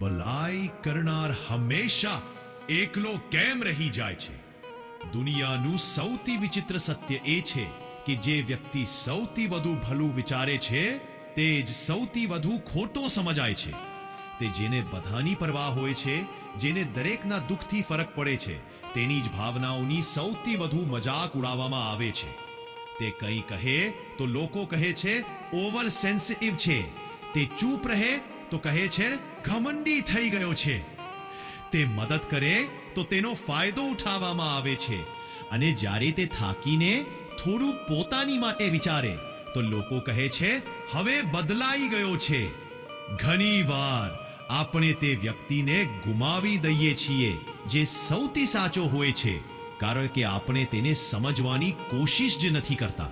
ભલાઈ કરનાર હંમેશા એકલો કેમ રહી જાય છે? દુનિયાનું સૌથી વિચિત્ર સત્ય એ છે કે જે વ્યક્તિ સૌથી વધુ ભલું વિચારે છે, તે જ સૌથી વધુ ખોટો સમજાય છે. તે જેને બધાની પરવા હોય છે, જેને દરેકના દુઃખથી ફરક પડે છે, તેની જ ભાવનાઓની સૌથી વધુ મજાક ઉડાવવામાં આવે છે. તે કંઈ કહે તો લોકો કહે છે ઓવર સેન્સિટિવ છે. તે ચૂપ રહે તો કહે છે, ઘમંડી થઈ ગયો છે. તે મદદ કરે તો તેનો ફાયદો ઉઠાવવામાં આવે છે. અને જ્યારે તે થાકીને થોડું પોતાની માટે વિચારે, તો લોકો કહે છે, હવે બદલાઈ ગયો છે. ઘણી વાર આપણે તે વ્યક્તિને ગુમાવી દઈએ છીએ, જે સૌથી સાચો હોય છે, કારણ કે આપણે તેને સમજવાની કોશિશ જ નથી કરતા.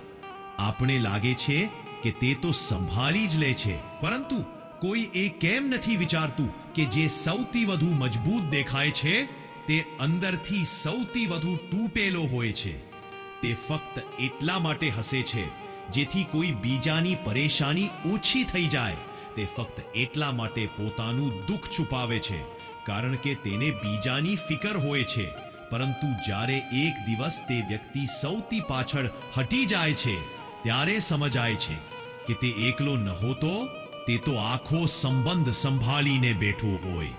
આપણે લાગે છે કે તે તો સંભાળી જ લે છે, પરંતુ કોઈ એ કેમ નથી વિચારતું કે જે સૌથી વધુ મજબૂત દેખાય છે, તે અંદરથી સૌથી વધુ તૂટેલો હોય છે. તે ફક્ત એટલા માટે હસે છે, જેથી કોઈ બીજાની પરેશાની ઓછી થઈ જાય. તે ફક્ત એટલા માટે પોતાનું દુઃખ છુપાવે છે, કારણ કે તેને બીજાની ફિકર હોય છે. પરંતુ જ્યારે એક દિવસ તે વ્યક્તિ સૌથી પાછળ હટી જાય છે, ત્યારે સમજાય છે કે તે એકલો નહોતો તે તો આખો સંબંધ સંભાળીને બેઠો હોય.